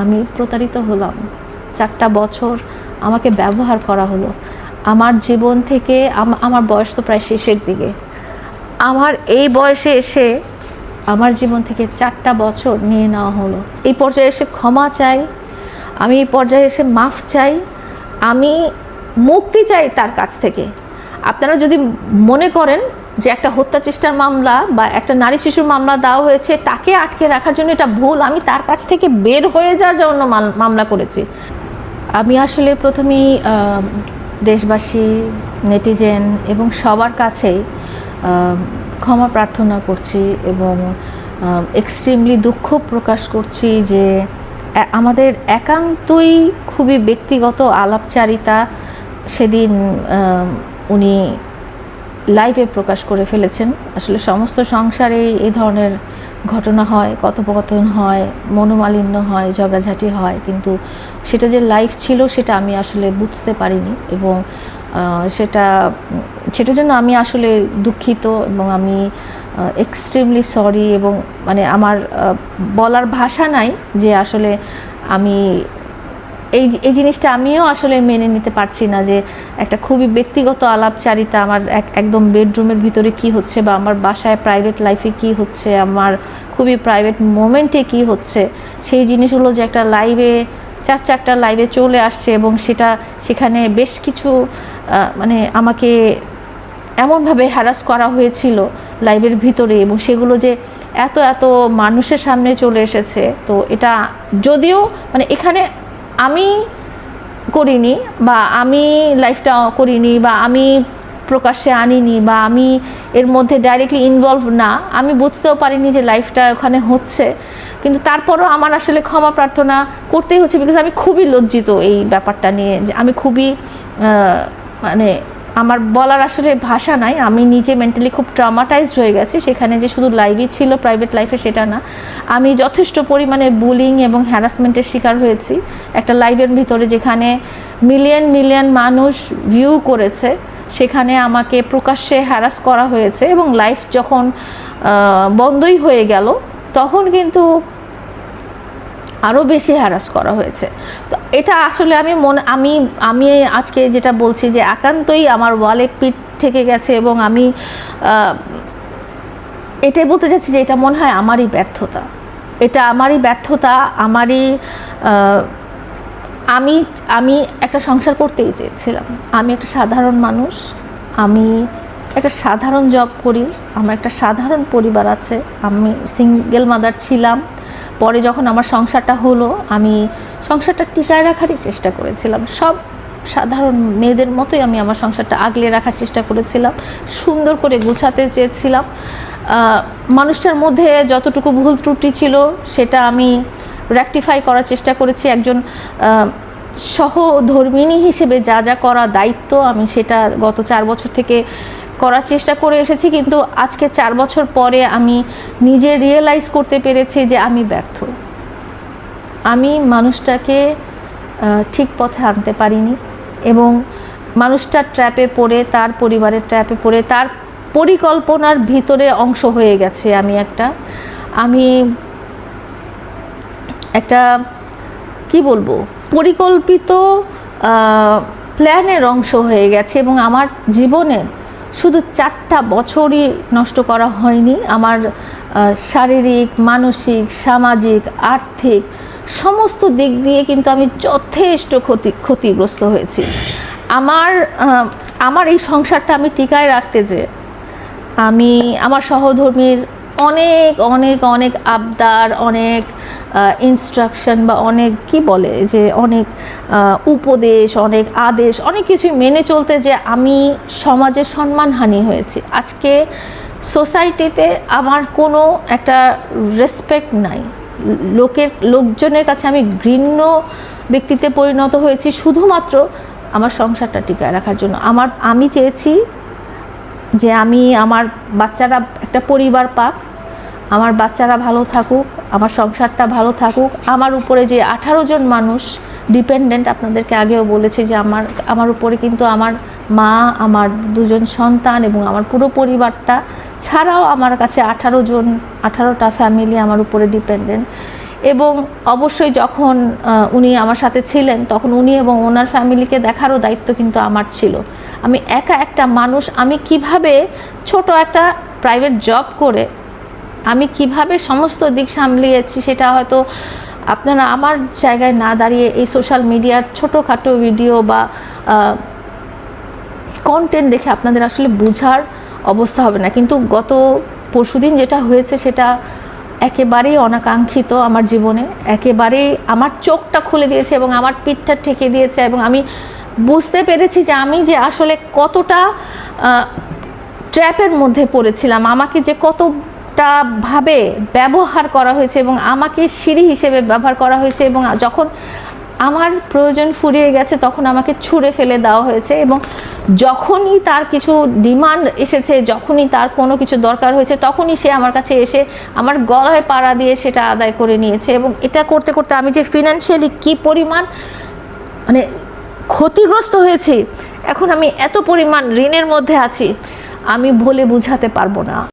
আমি প্রতারিত হলাম। চারটা বছর আমাকে ব্যবহার করা হলো। আমার জীবন থেকে আমার বয়স তো প্রায় শেষের দিকে। আমার এই বয়সে এসে আমার জীবন থেকে চারটা বছর নিয়ে নেওয়া হলো। এই পর্যায়ে এসে ক্ষমা চাই, আমি এই পর্যায়ে এসে মাফ চাই, আমি মুক্তি চাই তার কাছ থেকে। আপনারা যদি মনে করেন যে একটা হত্যা চেষ্টার মামলা বা একটা নারী শিশুর মামলা দেওয়া হয়েছে, তাকে আটকে রাখার জন্য এটা ভুল, আমি তার কাছ থেকে বের হয়ে যাওয়ার জন্য মাল- মামলা করেছি। আমি আসলে প্রথমেই দেশবাসী, নেটিজেন এবং সবার কাছেই ক্ষমা প্রার্থনা করছি এবং এক্সট্রিমলি দুঃখ প্রকাশ করছি যে আমাদের একান্তই খুবই ব্যক্তিগত আলাপচারিতা সেদিন উনি লাইভে প্রকাশ করে ফেলেছেন। আসলে সমস্ত সংসারে এই ধরনের ঘটনা হয়, কথোপকথন হয়, মনোমালিন্য হয়, ঝগড়াঝাটি হয়, কিন্তু সেটা যে লাইফ ছিল সেটা আমি আসলে বুঝতে পারিনি এবং সেটা সেটার জন্য আমি আসলে দুঃখিত এবং আমি এক্সট্রিমলি সরি এবং মানে আমার বলার ভাষা নাই যে আসলে আমি এই এই জিনিসটা আমিও আসলে মেনে নিতে পারছি না যে একটা খুবই ব্যক্তিগত আলাপচারিতা, আমার এক, একদম বেডরুমের ভিতরে কি হচ্ছে বা আমার বাসায় প্রাইভেট লাইফে কি হচ্ছে, আমার খুবই প্রাইভেট মোমেন্টে কি হচ্ছে, সেই জিনিসগুলো যে একটা লাইভে চার চারটা লাইভে চলে আসছে এবং সেটা সেখানে বেশ কিছু মানে আমাকে এমনভাবে হ্যারাস করা হয়েছিল লাইভের ভিতরে এবং সেগুলো যে এত এত মানুষের সামনে চলে এসেছে, তো এটা যদিও মানে এখানে আমি করিনি বা আমি লাইফটা করিনি বা আমি প্রকাশ্যে আনিনি বা আমি এর মধ্যে ডাইরেক্টলি ইনভলভ না, আমি বুঝতেও পারিনি যে লাইফটা ওখানে হচ্ছে। কিন্তু তারপরও আমার আসলে ক্ষমা প্রার্থনা করতেই হচ্ছে বিকজ আমি খুবই লজ্জিত এই ব্যাপারটা নিয়ে যে আমি খুবই মানে আমার বলার আসলে ভাষা নাই। আমি নিজে মেন্টালি খুব ট্রামাটাইজড হয়ে গেছি। সেখানে যে শুধু লাইভই ছিল প্রাইভেট লাইফে সেটা না। আমি যথেষ্ট পরিমাণে বুলিং এবং হ্যারাসমেন্টের শিকার হয়েছি। একটা লাইভের ভিতরে যেখানে মিলিয়ন মিলিয়ন মানুষ ভিউ করেছে, সেখানে আমাকে প্রকাশ্যে হ্যারাস করা হয়েছে এবং লাইফ যখন বন্ধই হয়ে গেল, তখন কিন্তু আরও বেশি হ্যারাস করা হয়েছে। তো এটা আসলে আমি মনে, আমি আমি আজকে যেটা বলছি যে একান্তই আমার ওয়ালে পিঠ থেকে গেছে এবং আমি এটাই বলতে চাচ্ছি যে এটা মনে হয় আমারই ব্যর্থতা। এটা আমারই ব্যর্থতা, আমারই আমি আমি একটা সংসার করতেই চেয়েছিলাম। আমি একটা সাধারণ মানুষ, আমি একটা সাধারণ জব করি, আমার একটা সাধারণ পরিবার আছে, আমি সিঙ্গেল মাদার ছিলাম। পরে যখন আমার সংসারটা হলো আমি সংসারটা টিকায় রাখারই চেষ্টা করেছিলাম। সব সাধারণ মেয়েদের মতোই আমি আমার সংসারটা আগলে রাখার চেষ্টা করেছিলাম। সুন্দর করে গুছাতে চেয়েছিলাম। মানুষটার মধ্যে যতটুকু ভুল ত্রুটি ছিল সেটা আমি রেকটিফাই করার চেষ্টা করেছি। একজন আহ, সহধর্মিণী হিসেবে যা যা করা দায়িত্ব আমি সেটা গত চার বছর থেকে করার চেষ্টা করে এসেছি, কিন্তু আজকে চার বছর পরে আমি নিজে রিয়েলাইজ করতে পেরেছি যে আমি ব্যর্থ। আমি মানুষটাকে ঠিক পথে আনতে পারিনি এবং মানুষটার ট্র্যাপে পড়ে, তার পরিবারের ট্র্যাপে পড়ে, তার পরিকল্পনার ভিতরে অংশ হয়ে গেছে আমি একটা। আমি একটা, কি বলব, পরিকল্পিত প্ল্যানের অংশ হয়ে গেছে এবং আমার জীবনের শুধু চারটা বছরই নষ্ট করা হয়নি। আমার শারীরিক, মানসিক, সামাজিক, আর্থিক সমস্ত দিক দিয়ে কিন্তু আমি যথেষ্ট ক্ষতি, ক্ষতিগ্রস্ত হয়েছি। আমার আমার এই সংসারটা আমি টিকায় রাখতে যে আমি আমার সহধর্মীর অনেক অনেক অনেক আবদার, অনেক ইনস্ট্রাকশন বা অনেক, কি বলে যে অনেক উপদেশ, অনেক আদেশ, অনেক কিছুই মেনে চলতে যে আমি সমাজে সম্মানহানি হয়েছি। আজকে সোসাইটিতে আমার কোনো একটা রেসপেক্ট নাই। লোকের, লোকজনের কাছে আমি ঘৃণ্য ব্যক্তিতে পরিণত হয়েছি শুধুমাত্র আমার সংসারটা টিকায় রাখার জন্য। আমার, আমি চেয়েছি যে আমি, আমার বাচ্চারা একটা পরিবার পাক আমার বাচ্চারা ভালো থাকুক, আমার সংসারটা ভালো থাকুক। আমার উপরে যে আঠারো জন মানুষ ডিপেন্ডেন্ট আপনাদেরকে আগেও বলেছি যে আমার আমার উপরে কিন্তু আমার মা, আমার দুজন সন্তান এবং আমার পুরো পরিবারটা ছাড়াও আমার কাছে আঠারো জন, আঠারোটা ফ্যামিলি আমার উপরে ডিপেন্ডেন্ট এবং অবশ্যই যখন উনি আমার সাথে ছিলেন, তখন উনি এবং ওনার ফ্যামিলিকে দেখারও দায়িত্ব কিন্তু আমার ছিল। আমি একা একটা মানুষ, আমি কীভাবে ছোট একটা প্রাইভেট জব করে আমি কীভাবে সমস্ত দিক সামলিয়েছি সেটা হয়তো আপনারা আমার জায়গায় না দাঁড়িয়ে এই সোশ্যাল মিডিয়ার ছোটোখাটো ভিডিও বা কন্টেন্ট দেখে আপনাদের আসলে বোঝার অবস্থা হবে না। কিন্তু গত পরশুদিন যেটা হয়েছে সেটা একেবারেই অনাকাঙ্ক্ষিত আমার জীবনে, একেবারেই আমার চোখটা খুলে দিয়েছে এবং আমার পিঠটা ঠেকে দিয়েছে এবং আমি বুঝতে পেরেছি যে আমি যে আসলে কতটা ট্র্যাপের মধ্যে পড়েছিলাম, আমাকে যে কতটা ভাবে ব্যবহার করা হয়েছে এবং আমাকে সিঁড়ি হিসেবে ব্যবহার করা হয়েছে এবং যখন আমার প্রয়োজন ফুরিয়ে গেছে তখন আমাকে ছুঁড়ে ফেলে দেওয়া হয়েছে এবং যখনই তার কিছু ডিমান্ড এসেছে, যখনই তার কোনো কিছু দরকার হয়েছে, তখনই সে আমার কাছে এসে আমার গলায় পাড়া দিয়ে সেটা আদায় করে নিয়েছে এবং এটা করতে করতে আমি যে ফিনান্সিয়ালি কী পরিমাণ মানে ক্ষতিগ্রস্ত হয়েছি, এখন আমি এত পরিমাণ ঋণের মধ্যে আছি, আমি বলে বুঝাতে পারব না।